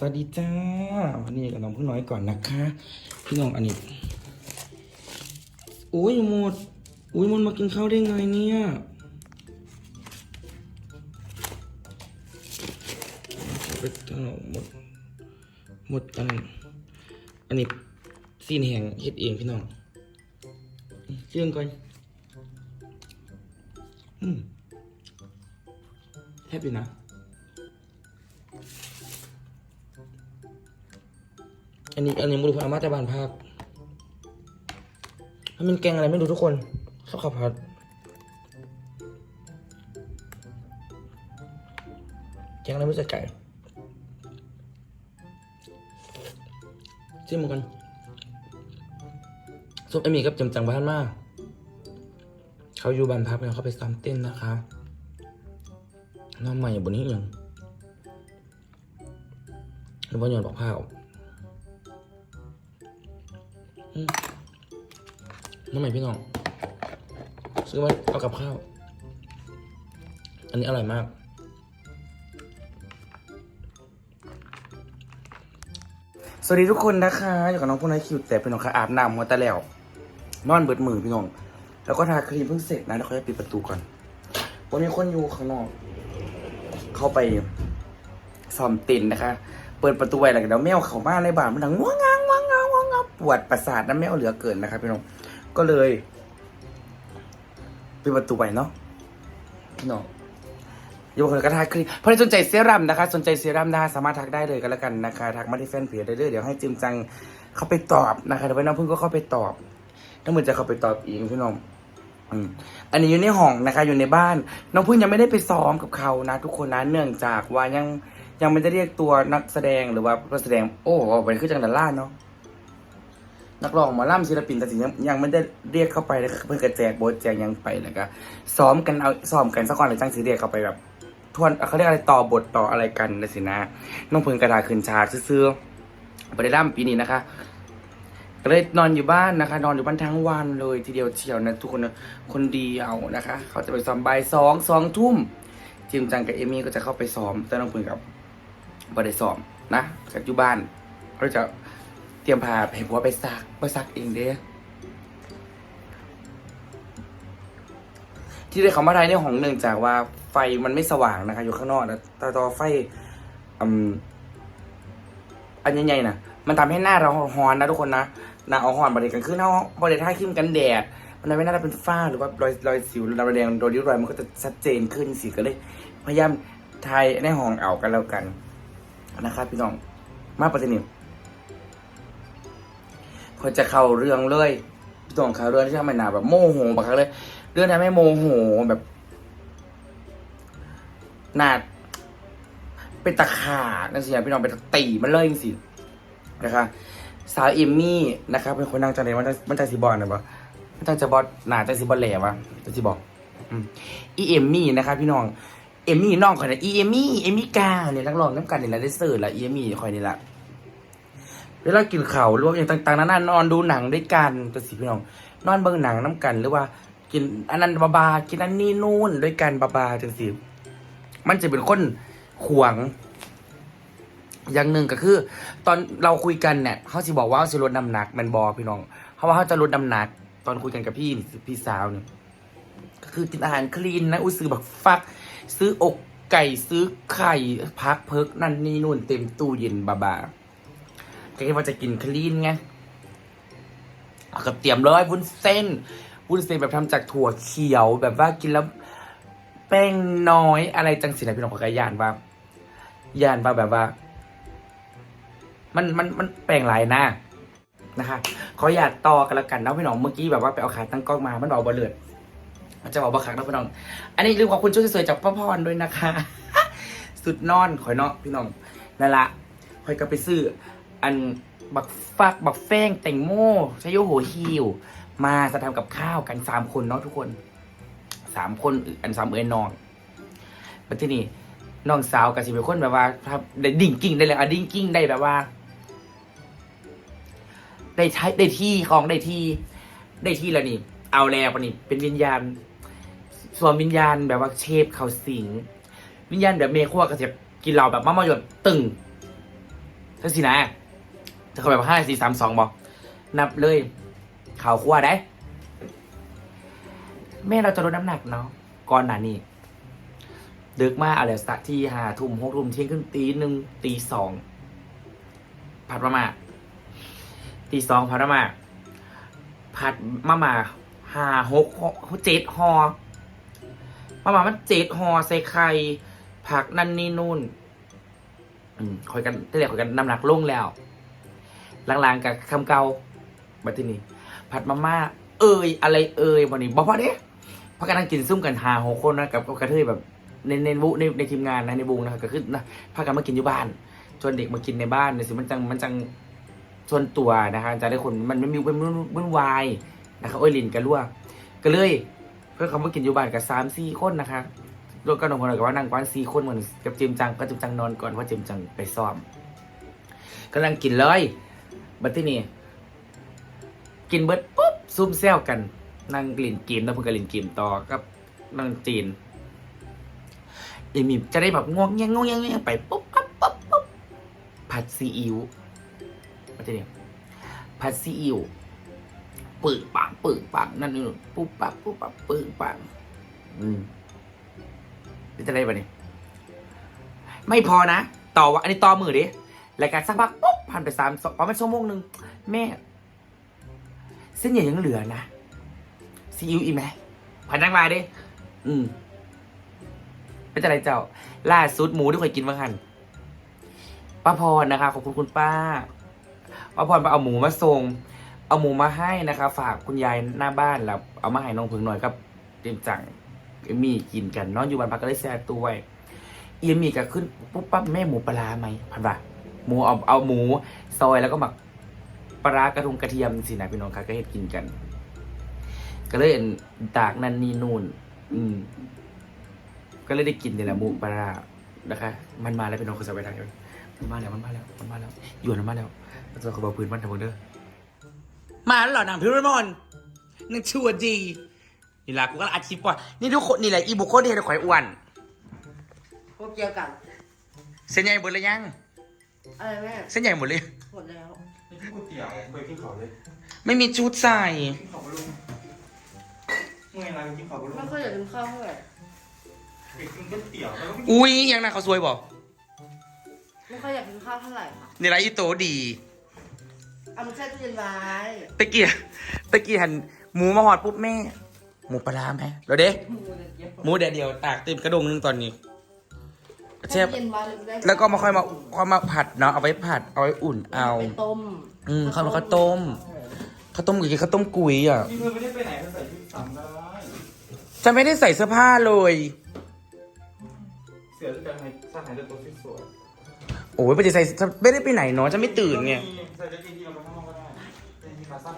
สวัสดีจ้า วันนี้กับน้องพึ่งน้อยก่อนนะคะ พี่น้องอันนี้อุ้ยหมดอุ้ยมันมากินข้าวได้ไงเนี่ยไปตั้งหมดหมดอันอันนี้ซีนแห้งเฮ็ดเองพี่น้องเชื่องก่อนอืมแฮปปี้นะ อันนี้อันนี้มูลพามาแต่บ้านภาคมันเป็นแกงอะไรไม่รู้ทุกคนข้าวขับผัดแกงอะไรไม่ใส่ไก่จิ้มกันซุปไอหมี่กับจำจังบ้านมาก เขาอยู่บ้านพักแล้วเขาไปซ้อมเต้นนะคะน้องใหม่บนนี้ยังหรือว่าหย่อนบอกผ้าออก น้ำใหม่พี่น้อง ซื้อมาเอากับข้าว อันนี้อร่อยมาก สวัสดีทุกคนนะคะ อยู่กับน้องพวกนายคิวแต่เป็นน้องค่ะอาบน้ำหัวตะแล้ว นอนเบิดมือพี่น้อง แล้วก็ทาครีมเพิ่งเสร็จนะเดี๋ยวเขาจะปิดประตูก่อนวันนี้คนอยู่ข้างนอก เข้าไปซ่อมต็นนะคะ เปิดประตูไว้แล้วเดี๋ยวแมวเข้ามาในบ้านมันดังง่วงงาง ปวดประสาทน้ำแมวเหลือเกินนะครับพี่น้องก็เลยปิดประตูไว้เนาะพี่น้องอย่าบอกคนกระทาคลิปเพราะใครสนใจเซรั่มนะคะ สนใจเซรั่มได้สามารถทักได้เลยก็แล้วกันนะคะทักมาที่แฟนเพจได้เลยเดี๋ยวให้จิมจังเข้าไปตอบนะคะเดี๋ยวไว้น้องพึ่งก็เข้าไปตอบถ้าเหมือนจะเข้าไปตอบเองพี่น้องอันนี้อยู่ในห้องนะคะ อยู่ในบ้าน น้องพึ่งยังไม่ได้ไปซ้อมกับเขานะ ทุกคนนะเนื่องจากว่ายังยังไม่ได้เรียกตัวนักแสดงหรือว่านักแสดง โอ้โหเป็นขึ้นจังดันล่าเนาะ นักร้องหมอล่ำศิลปินแต่สิยังยังไม่ได้เรียกเข้าไปเลยเพื่อกระแจกโบทแจกยังไปแล้วก็ซ้อมกันเอาซ้อมกันสักก่อนเลยจังสีเรียกเข้าไปแบบทวนเขาเรียกอะไรต่อบทต่ออะไรกันนะสินะน้องเพึ่งกระดาษขึ้นฉากซื่อๆไปได้ร่ำปีนี้นะคะก็เลยนอนอยู่บ้านนะคะ นอนอยู่บ้านทั้งวันเลยทีเดียวเชียวนะทุกคนนะคนเดียวนะคะ เขาจะไปซ้อมบ่ายสองสองทุ่มจิมจังกับเอมี่ก็จะเข้าไปซ้อมแต่น้องเพึ่งกับบริซ้อมนะจากอยู่บ้านเขาจะ ตรียมพาให้ผัวไปซักไปซักเองเด้ ที่ได้เขามาไทยในห้องหนึ่งจากว่าไฟมันไม่สว่างนะคะ อยู่ข้างนอกนะแต่ต่อไฟอืมอันใหญ่ๆนะมันทำให้หน้าเราฮอนนะทุกคนนะหน้าเอาฮอนบริกันขึ้นหน้าบริท่าครีมกันแดดมันทำให้หน้าเราเป็นฝ้าหรือว่ารอยรอยสิวรอยแดงรอยริ้วรอยมันก็จะชัดเจนขึ้นสิก็เลย พยายามทายในห้องเอากันแล้วกันนะครับพี่น้องมาปฏินิ พอจะเข้าเรื่องเลยพี่น้องเข้าเรื่องที่ทำให้หนาแบบโมโหบักครั้งเลย เรื่องทำให้โมโหแบบหนาเป็นตะขาดนั่นสิพี่น้องเป็นตะตีมันเลยจริงๆนะคะ สาวเอมมี่นะครับเป็นคนนั่งจังเลยมันมันจะสีบอลนะปะมันจะบอลหนาจะสีบอลแหลวะจะสีบอกอืมอีเอมมี่นะครับพี่น้องเอมมี่น้องข่อยนะอีเอมมี่เอมมี่กาเนี่ยนักร้องน้ำกันเนี่ยละได้เสิร์ฟละอีเอมมี่ข่อยนี่ละ เวลากินข้าวหรือว่าอย่างต่างๆนั้นนอนดูหนังด้วยกันตัวสิพี่น้อง นอนเบิ่งหนังน้ำกัน หรือว่ากินอันนั้นบาบา กินอันนี้นู่นด้วยกันบาบาจังสิมันจะเป็นคนขวง อย่างหนึ่งก็คือ ตอนเราคุยกันเนี่ยเขาสิบอกว่าเขาจะลดน้ำหนักแมันบอพี่น้องเพราะว่าเขาจะลดน้ำหนัก ตอนคุยกันกับพี่นี่พี่สาวเนี่ยก็คือกินอาหารคลีนนะอุ้ยซื้อแบบฟัก ซื้ออกไก่ซื้อไข่พักเพิกนั่นนี่นู่นเต็มตู้เย็นบาบา ก็คิดว่าจะกินคลีนไงเอากับเตรียมเลยวุ้นเส้นวุ้นเส้นแบบทำจากถั่วเขียวแบบว่ากินแล้วแป้งน้อยอะไรจังสินะพี่น้องขอกระยานว่า ยานว่าแบบว่า มันมันมันแปลงหลายหน้านะคะขออยากต่อกันแล้วกันนะพี่น้องเมื่อกี้แบบว่าไปเอาขาตั้งกล้องมา มันเบาเบลเลือดมันจะเบาบักคักนะพี่น้อง อันนี้ลืมขอบคุณชุดสวยๆจากพ่อพรด้วยนะคะ สุดนอนขอยเนาะพี่น้องนั่นละคอยก็ไปซื้อ อันบักฟักบักแฟงแตงโมชโยโหฮิวมาจะทำกับข้าวกันสามคนเนาะทุกคนสามคนอันสามเอ็นนอนแล้วที่นี่น้องสาวกับสิเป็นคนแบบว่าครับได้ดิ่งกิ้งได้เลยอะดิ่งกิ้งได้แบบว่า ได้ใช้ได้ที่ของได้ที่ ได้ที่แล้วนี่ เอาแล้วปะนี่เป็นวิญญาณส่วนวิญญาณแบบว่าเชฟเขาสิง วิญญาณแบบเมฆัวก็จะกินเราแบบมะม่วงหยดตึงทั้งสี่นะ จะเขาแบบห้าสี่สามสองบอกนับเลยข่าวคั่วได้ แม่เราจะลดน้ำหนักเนาะก่อนหน้านี้ดึกมากอะไรสักที่หาทุ่มหกทุ่มเที่ยงขึ้นตีหนึ่งตีสองผัดมามาตีสองผัดมามาผัดมามาห้าหกหกเจ็ดหอมาม่ามันเจ็ดหอใส่ไข่ผักนั่นนี่นู่นอืมคอยกันตั้งแต่คอยกันน้ำหนักลงแล้ว ลางๆกับคำเก่าบัดทีนี้ผัดมาม่าเอ่ยอะไรเอ่ยวันนี้บอกว่าเด้พักกันนั่งกินซุ่มกันหาหกคนนะกับกระเทยแบบในในบุในในทีมงานนะในวงนะครับก็คือนะพักกันมากินอยู่บ้าน ชวนเด็กมากินในบ้านเนี่ยสิมันจังมันจังชวนตัวนะคะจะได้คนมันไม่มีเป็นวุ่นวายนะครับเอ้ยลินกันรั่วก็เลยเพื่อเขามากินอยู่บ้านกับสามสี่คนนะคะรถก็นอนคนเดียวกับว่านั่งกว้านสี่คนเหมือนกับเจมจังก็เจมจังนอนก่อนเพราะเจมจังไปซ้อมกำลังกินเลย บัดที่นี่กินเบิดปุ๊บซุ่มแซวกันนั่งกลิ่นเกมแล้วเพิ่งกลิ่นเกมต่อกับนางจีนเอมีจะได้แบบงวงแงงงวงแงงงวงไปปุ๊บปั๊บปุ๊บปุ๊บผัดซีอิ๊วมาทีนี้ผัดซีอิ๊วปึกปังปึกปังนั่นนี่นู่นปุ๊บปั๊บปุ๊บปั๊บปึกปังอืมจะได้ปะเนี่ยไม่พอนะต่อวะอันนี้ต่อมือดิ รายการสักพักปุ๊บผ่านไปสามสองประมาณชั่วโมงหนึ่งแม่ เส้นใหญ่ยังเหลือนะซีอิ๊วอีกไหมผัดนังลาดิอืมเป็นอะไรเจ้า ล่าสุดหมูที่เคยกินมาหันป้าพรนะคะ ขอบคุณคุณป้าป้าพรไปเอาหมูมาส่งเอาหมูมาให้นะคะ ฝากคุณยายหน้าบ้านแล้วเอามาให้น้องพิงหน่อยกับเตรียมจังเอมี่กินกันนอนอยู่บ้านพักก็เลยแซ่ตัวไว้เอียมีก็ขึ้นปุ๊บปั๊บแม่หมูปลาร้าไหมพันว่า หมูเอาเอาหมูซอยแล้วก็หมักปลาร้ากระทุงกระเทียมสินะพี่น้องค่ะก็เฮ็ดกินกัน ก็เลยเห็นตากนั่นนี่นู่น อืม ก็เลยได้กินนี่แหละหมูปลาร้านะคะ มันมาแล้วพี่น้องคุณสบายทางเลยมันมาแล้วมันมาแล้วมันมาแล้วหยวนมันมาแล้วเราจะขอบอกพื้นมันทำเด้อมาแล้วเหรอนางพิรมนนึกชั่วดีนี่ล่ะกูก็อาชีพว่า นี่ทุกคนนี่แหละอีบุคคลที่ให้ข่อยอ้วนพวกเกี่ยวกันเส้นใหญ่หมดเลยยัง อะไรแม่เส้นใหญ่หมดเลย หมดแล้ว นี่กินก๋วยเตี๋ยวเคยกินเขาเลยไม่มีชุดใส่ กินเขาบะลุงเมื่อไงเรากินเขาบะลุงไม่ค่อยอยากกินข้าวเท่าไหร่ไปกินก๋วยเตี๋ยวแล้วก็อุ้ยยังนะเขาสวยบอกไม่ค่อยอยากกินข้าวเท่าไหร่ค่ะนี่ไรอีโตดี เอามันแช่ตู้เย็นไว้ตะเกียตะเกียหันหมูมาหอดปุ๊บแม่ หมูปลาร้าไหมเราเด้หมูแดดเดียวตากเต็มกระดงนึงตอนนี้ แช่แช่ตู้เย็นไว้เลยได้แล้วก็มาค่อยมาค่อยมาผัดเนาะเอาไว้ผัดเอาไว้อุ่นเอา ไปต้มอืมข้าวมันข้าวต้มข้าวต้มกุยข้าวต้มกุยอะนี่เธอไม่ได้ไปไหนเธอใส่ชุดซ้ำได้จะไม่ได้ใส่เสื้อผ้าเลย เสือจะให้สร้างให้เลือดตัวสวยโอ้ยไปจะใส่ไม่ได้ไปไหนเนาะจะไม่ตื่นไงใส่จะกินที่เราไปข้างนอกก็ได้เป็นที่ขาสั้น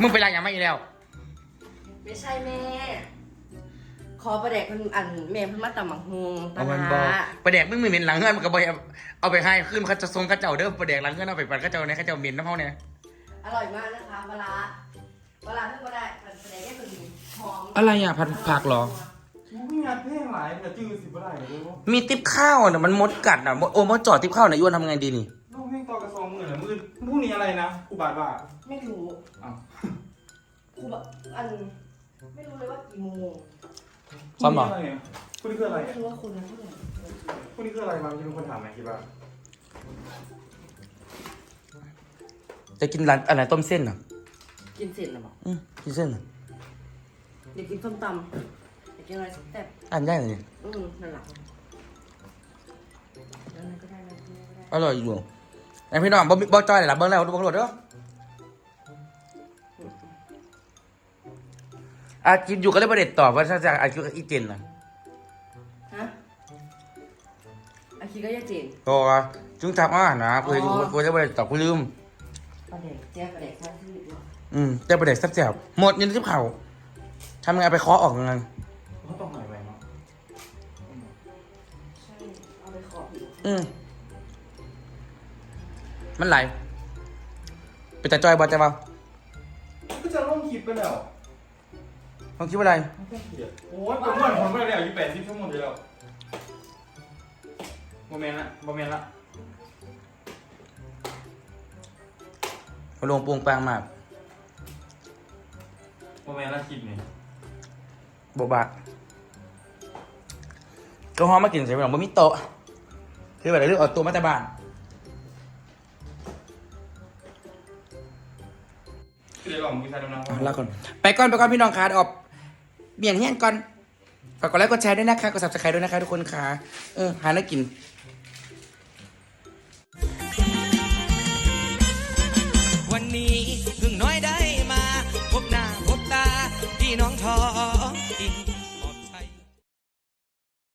มึงไปล้างยังไม่อีกแล้ว ไม่ใช่แม่ ขอประเด็กคนอันแม่เพิ่งมาตำหมักฮวงตาเอามันบอกลาประแดกมึงมือเหม็นหลังเงื่อนมันก็บอยเอาไปให้ขึ้นเขาจะทรงเข้าเจ้าเด้อประแดกหลังเงื่อนเอาไปปัดเข้าเจ้าเนี่ยเข้าเจ้าเหม็นน้ำเขาเนี่ยอร่อยมากนะคะเวลาเวลาเพิ่งมาได้มันประเด็กแค่ตัวนี้หอมอะไรอะผัดผักเหรอ มึงงานเพลงหลายแต่จื้อสิบไม่ได้เลยลูกมีติ๊บข้าวน่ะมันมดกัดอะมดโอ้มดจอดติ๊บข้าวน่ะย้วนทำไงดีนี่ลูกเพลงต่อกระซองมือเหรอมือพรุ่งนี้อะไรนะอุบาทว่าไม่รู้อ้าวครูแบบอัน ไม่รู้เลยว่ากี่โมง ซ้อมเหรอพรุ่งนี้คืออะไรไม่รู้ว่าคุณเท่าไหร่พรุ่งนี้คืออะไรมาที่เป็นคนถามไหมคิดว่าจะกินร้านอะไรต้มเส้นอะกินเสร็จแล้วบอกอืมกินเส้นอะอยากกินส้มตำอยากกินอะไรแซ่บอ่านได้เลยๆอืมนั่นแหละแล้วนั่นก็ได้นะนี่ก็ได้อร่อยอยู่ไอพี่น้องบ่บ่จอยเลยล่ะเบิ่งแล้วเบิ่งโหลดเด้อ อากินอยู่ก็เลยประเด็ดตอบว่าถ้าจะอาคิวกับอีเจนน่ะฮะอาคีก็ยาเจนก็จุงจับอ่านะกูเห็นกูกูจะประเด็ดตอบกูลืม ประเด็กแจ๊กประเด็กท่าที่เนาะอืมจะประเด็ดแซ่บๆหมดยันที่เผาทำไงไปเคาะออกยังไงเขาต้องหน่อยไปเนาะใช่ เอาไปขอบอยู่อืมมันไหลไปแต่จอยบอลจะเปล่าก็จะล่องคลิปไปแล้ว ต้องคิดว่าอะไรโอ้ยผมเหมือนผมไปแล้วอยู่แปดสิบชั่วโมงเดียวโมเมนต์ละโมเมนต์ละมาลงปวงแปลงมากโมเมนต์ละคลิปนี่โบบะก็ห้องมากินใส่หลังบ่มีโต๊ะคือแบบเรื่องเอาตัวมาแต่บ้านคือได้ลองกินใส่น้ำน้ำอะลาก่อน ไปก่อนไปก่อนพี่น้องคะออก เบี่ยงเฮี้ยนก่อนฝากกดไลค์กดแชร์ด้วยนะคะกด subscribe ด้วยนะคะทุกคนค่ะเออหาแล้วกินวันนี้เพิ่งน้อยได้มา พบหน้าพบตาพี่น้องทอ